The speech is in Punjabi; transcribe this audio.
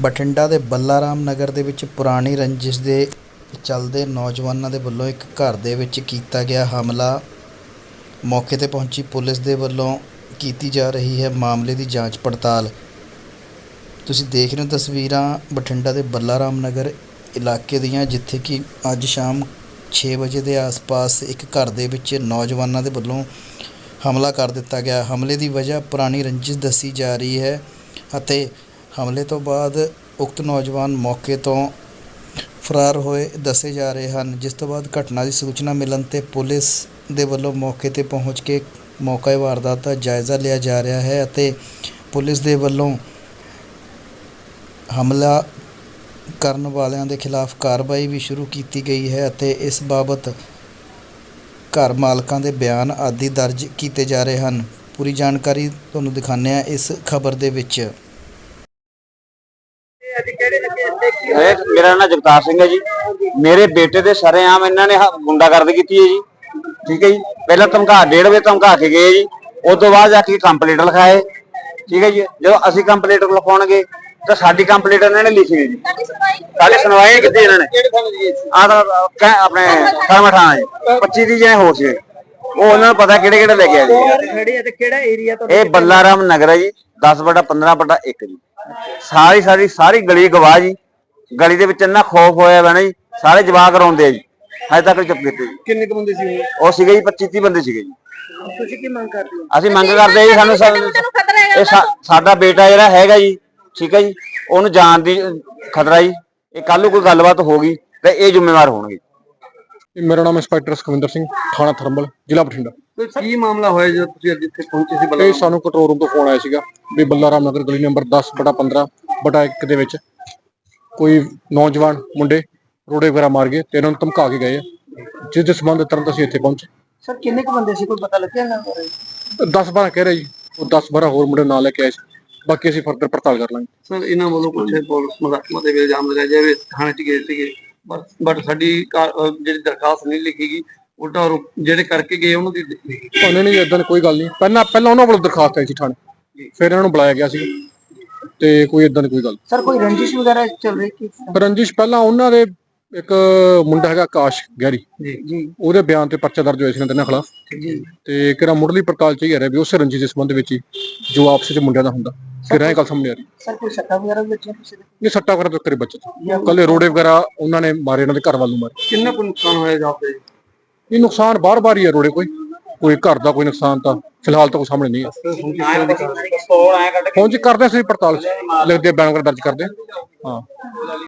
ਬਠਿੰਡਾ ਦੇ ਬੱਲਾਰਾਮ ਨਗਰ ਦੇ ਵਿੱਚ ਪੁਰਾਣੀ ਰੰਜਿਸ਼ ਦੇ ਚਲਦੇ ਨੌਜਵਾਨਾਂ ਦੇ ਵੱਲੋਂ ਇੱਕ ਘਰ ਦੇ ਵਿੱਚ ਕੀਤਾ ਗਿਆ ਹਮਲਾ। ਮੌਕੇ 'ਤੇ ਪਹੁੰਚੀ ਪੁਲਿਸ ਦੇ ਵੱਲੋਂ ਕੀਤੀ ਜਾ ਰਹੀ ਹੈ ਮਾਮਲੇ ਦੀ ਜਾਂਚ ਪੜਤਾਲ। ਤੁਸੀਂ ਦੇਖ ਰਹੇ ਹੋ ਤਸਵੀਰਾਂ ਬਠਿੰਡਾ ਦੇ ਬੱਲਾਰਾਮ ਨਗਰ ਇਲਾਕੇ ਦੀਆਂ, ਜਿੱਥੇ ਕਿ ਅੱਜ ਸ਼ਾਮ 6 ਵਜੇ ਦੇ ਆਸ-ਪਾਸ ਇੱਕ ਘਰ ਦੇ ਵਿੱਚ ਨੌਜਵਾਨਾਂ ਦੇ ਵੱਲੋਂ ਹਮਲਾ ਕਰ ਦਿੱਤਾ ਗਿਆ। ਹਮਲੇ ਦੀ ਵਜ੍ਹਾ ਪੁਰਾਣੀ ਰੰਜਿਸ਼ ਦੱਸੀ ਜਾ ਰਹੀ ਹੈ ਅਤੇ ਹਮਲੇ ਤੋਂ ਬਾਅਦ ਉਕਤ ਨੌਜਵਾਨ ਮੌਕੇ ਤੋਂ ਫਰਾਰ ਹੋਏ ਦੱਸੇ ਜਾ ਰਹੇ ਹਨ, ਜਿਸ ਤੋਂ ਬਾਅਦ ਘਟਨਾ ਦੀ ਸੂਚਨਾ ਮਿਲਣ ਤੇ ਪੁਲਿਸ ਦੇ ਵੱਲੋਂ ਮੌਕੇ ਤੇ ਪਹੁੰਚ ਕੇ ਮੌਕਾ ਵਾਰਦਾਤ ਦਾ ਜਾਇਜ਼ਾ ਲਿਆ ਜਾ ਰਿਹਾ ਹੈ ਅਤੇ ਪੁਲਿਸ ਦੇ ਵੱਲੋਂ ਹਮਲਾ ਕਰਨ ਵਾਲਿਆਂ ਦੇ ਖਿਲਾਫ ਕਾਰਵਾਈ ਵੀ ਸ਼ੁਰੂ ਕੀਤੀ ਗਈ ਹੈ ਅਤੇ ਇਸ ਬਾਬਤ ਘਰ ਮਾਲਕਾਂ ਦੇ ਬਿਆਨ ਆਦਿ ਦਰਜ ਕੀਤੇ ਜਾ ਰਹੇ ਹਨ। ਪੂਰੀ ਜਾਣਕਾਰੀ ਤੁਹਾਨੂੰ ਦਿਖਾਉਂਦੇ ਹਾਂ ਇਸ ਖਬਰ ਦੇ ਵਿੱਚ। ਇਹ ਮੇਰਾ ਨਾਮ ਜਗਤਾਰ ਸਿੰਘ ਹੈ ਜੀ। ਮੇਰੇ ਬੇਟੇ ਦੇ ਸਰੇਆਮ ਇਹਨਾਂ ਨੇ ਹ- ਗੁੰਡਾਗਰਦੀ ਕੀਤੀ ਹੈ ਜੀ। ਠੀਕ ਹੈ ਜੀ। ਪਹਿਲਾਂ ਧਮਕਾ ਡੇਢ ਵਜੇ ਧਮਕਾ ਕੇ ਗਏ ਜੀ। ਉਸ ਤੋਂ ਬਾਅਦ ਜਾ ਕੇ ਕੰਪਲੀਟ ਲਿਖਾਏ। ਠੀਕ ਹੈ ਜੀ। ਜਦੋਂ ਅਸੀਂ ਕੰਪਲੀਟ ਲਿਖਾਉਣਗੇ ਤਾਂ ਸਾਡੀ ਕੰਪਲੀਟ ਇਹਨਾਂ ਨੇ ਲਿਖੀ ਹੈ ਜੀ। ਸਾਡੀ ਸੁਣਵਾਈ ਕੀਤੀ ਇਹਨਾਂ ਨੇ। ਆਹ ਤਾਂ ਕਹਿ- ਆਪਣੇ ਕਰਮਠਾਣਾ ਜੀ। 25 ਦੀ ਜਣੇ ਹੋ ਸੀ ਉਹ ਉਹਨਾਂ ਨੂੰ ਪਤਾ ਕਿਹੜੇ ਕਿਹੜੇ ਲੈ ਕੇ ਆਏ ਜੀ। ਖੜੇ ਆ ਤੇ ਕਿਹੜਾ ਏਰੀਆ ਤੋਂ ਇਹ ਬੱਲਾਰਾਮ ਨਗਰ ਹੈ ਜੀ। 10 ਬਟਾ 15 ਬਟਾ 1 ਜੀ। ਸਾਰੀ ਸਾਰੀ ਸਾਰੀ ਗਲੀ ਗਵਾਹ ਜੀ। ਗਲੀ ਦੇ ਵਿੱਚ ਇੰਨਾ ਖੌਫ ਹੋਇਆ ਵਾ ਨਾ ਜੀ ਸਾਰੇ ਜਵਾਕ ਰੋਂਦੇ ਆ ਜੀ। ਹਜੇ ਤੱਕ ਚੁੱਪ ਕੀਤੇ ਜੀ। ਕਿੰਨੇ ਕੁ ਬੰਦੇ ਸੀ ਉਹ? ਸੀਗੇ ਜੀ 25 30 ਬੰਦੇ ਸੀਗੇ ਜੀ। ਤੁਸੀਂ ਕੀ ਮੰਗ ਕਰਦੇ ਹੋ? ਅਸੀਂ ਮੰਗ ਕਰਦੇ ਆ ਜੀ ਸਾਨੂੰ ਸਾ- ਇਹ ਸਾ- ਸਾਡਾ ਬੇਟਾ ਜਿਹੜਾ ਹੈਗਾ ਜੀ ਠੀਕ ਹੈ ਜੀ ਉਹਨੂੰ ਜਾਨ ਦੀ ਅਹ, ਖਤਰਾ ਜੀ। ਇਹ ਕੱਲ ਨੂੰ ਕੋਈ ਗੱਲਬਾਤ ਹੋ ਗਈ ਤੇ ਇਹ ਜ਼ਿੰਮੇਵਾਰ ਹੋਣਗੇ। ਮੇਰਾ ਨਾਮ ਇੰਸਪੈਕਟਰ ਸੁਖਵਿੰਦਰ ਸਿੰਘ ਥਾਣਾ ਥਰਮਲ ਜ਼ਿਲ੍ਹਾ ਬਠਿੰਡਾ। ਕੀ ਮਾਮਲਾ ਹੋਇਆ ਜਦੋਂ ਤੁਸੀਂ ਅੱਜ ਇੱਥੇ ਪਹੁੰਚੇ ਸੀ ਇਹ ਸਾਨੂੰ ਕੰਟਰੋਲ ਰੂਮ ਤੋਂ ਫੋਨ ਆਇਆ ਸੀਗਾ ਵੀ ਬੱਲਾਰਾਮ ਨਗਰ ਗਲੀ ਨੰਬਰ 10 ਬਟਾ 15 ਬਟਾ 1 ਦੇ ਵਿੱਚ। ਕੋਈ ਨੌਜਵਾਨ ਮੁੰਡੇ ਰੋੜੇ ਵਗੈਰਾ ਮਾਰ ਗਏ ਤੇ ਇਹਨਾਂ ਨੂੰ ਧਮਕਾ ਕੇ ਗਏ ਆ ਜਿਸ ਦੇ ਸੰਬੰਧ ਤੁਰੰਤ ਅਸੀਂ ਇੱਥੇ ਪਹੁੰਚੇ। ਸਰ ਕਿੰਨੇ ਕੁ ਬੰਦੇ ਸੀ? ਕੋਈ ਪਤਾ ਲੱਗਿਆ ਨਾ 10 12 ਕਹਿ ਰਹੇ ਜੀ ਉਹ 10 12 ਹੋਰ ਮੁੰਡੇ ਨਾਲ ਲੈ ਕੇ ਆਏ ਸੀ ਬਾਕੀ ਅਸੀਂ ਫਰਦਰ ਪੜਤਾਲ ਕਰ ਲਾਂਗੇ। ਸਰ ਇਹਨਾਂ ਵੱਲੋਂ ਕੁਝ ਪੁਲਿਸ ਮੁਲਾਜ਼ਮਾਂ ਦੇ ਵੀ ਇਲਜ਼ਾਮ ਲਗਾਏ ਜਾਵੇ ਥਾਣੇ 'ਚ ਗਏ ਸੀਗੇ ਬਟ ਸਾਡੀ ਜਿਹੜੀ ਦਰਖਾਸਤ ਨਹੀਂ ਲਿਖੀ ਗਈ ਉਲਟਾ ਉਹ ਜਿਹੜੇ ਕਰਕੇ ਗਏ ਉਹਨਾਂ ਦੀ ਉਹਨੇ ਨਹੀਂ ਇਦਾਂ ਕੋਈ ਗੱਲ ਨਹੀਂ। ਪਹਿਲਾਂ ਪਹਿਲਾਂ ਉਹਨਾਂ ਵੱਲੋਂ ਦਰਖਾਸਤ ਆਈ ਸੀ ਥਾਣੇ ਫਿਰ ਇਹਨਾਂ ਨੂੰ ਬੁਲਾਇਆ ਗਿਆ ਸੀ। ਤੇ ਕੋਈ ਇਦਾਂ ਦੀ ਕੋਈ ਗੱਲ ਸਰ ਕੋਈ ਰੰਜਿਸ਼ ਵਗੈਰਾ ਚੱਲ ਰਹੀ ਕੀ ਰੰਜਿਸ਼ ਪਹਿਲਾਂ ਉਹਨਾਂ ਦੇ ਇੱਕ ਮੁੰਡਾ ਹੈਗਾ ਆਕਾਸ਼ ਗਹਿਰੀ। ਜੀ ਜੀ। ਉਹਦੇ ਬਿਆਨ ਤੇ ਪਰਚਾ ਦਰਜ ਹੋਇਆ ਸੀ ਇਹਨਾਂ ਖਿਲਾਫ। ਜੀ। ਤੇ ਕਿਹੜਾ ਮੁੱਢਲੀ ਪੜਤਾਲ ਚ ਹੀ ਆ ਰਿਹਾ ਵੀ ਉਸੇ ਰੰਜਿਸ਼ ਦੇ ਸੰਬੰਧ ਵਿੱਚ ਹੀ ਜੋ ਆਪਸ ਵਿੱਚ ਮੁੰਡਿਆਂ ਦਾ ਹੁੰਦਾ। ਫਿਰ ਇਹ ਗੱਲ ਸਾਹਮਣੇ ਆ ਰਹੀ। ਸਰ ਕੋਈ ਸੱਟਾ ਵਗੈਰਾ ਵੀ ਬੱਚੇ ਕਿਸੇ ਦੇ? ਇਹ ਸੱਟਾ ਵਗੈਰਾ ਤੋਂ ਕਰੇ ਬੱਚਤ ਕੱਲੇ ਰੋੜੇ ਵਗੈਰਾ ਉਹਨਾਂ ਨੇ ਮਾਰੇ ਇਹਨਾਂ ਦੇ ਘਰ ਵੱਲ ਨੂੰ ਮਾਰੇ। ਕਿੰਨਾ ਕੁ ਨੁਕਸਾਨ ਹੋਇਆ ਜਾਪਦੇ ਇਹ ਨੁਕਸਾਨ ਬਾਰ-ਬਾਰ ਹੀ ਹੈ ਰੋੜੇ ਕੋਈ। ਕੋਈ ਘਰ ਦਾ ਕੋਈ ਨੁਕਸਾਨ ਤਾਂ ਫਿਲਹਾਲ ਤਾਂ ਕੋਈ ਸਾਹਮਣੇ ਨਹੀਂ ਹੈ। ਪਹੁੰਚ ਕਰਦੇ ਅਸੀਂ ਪੜਤਾਲ ਲਿਖਦੇ ਵਗੈਰਾ ਦਰਜ ਕਰਦੇ ਹਾਂ।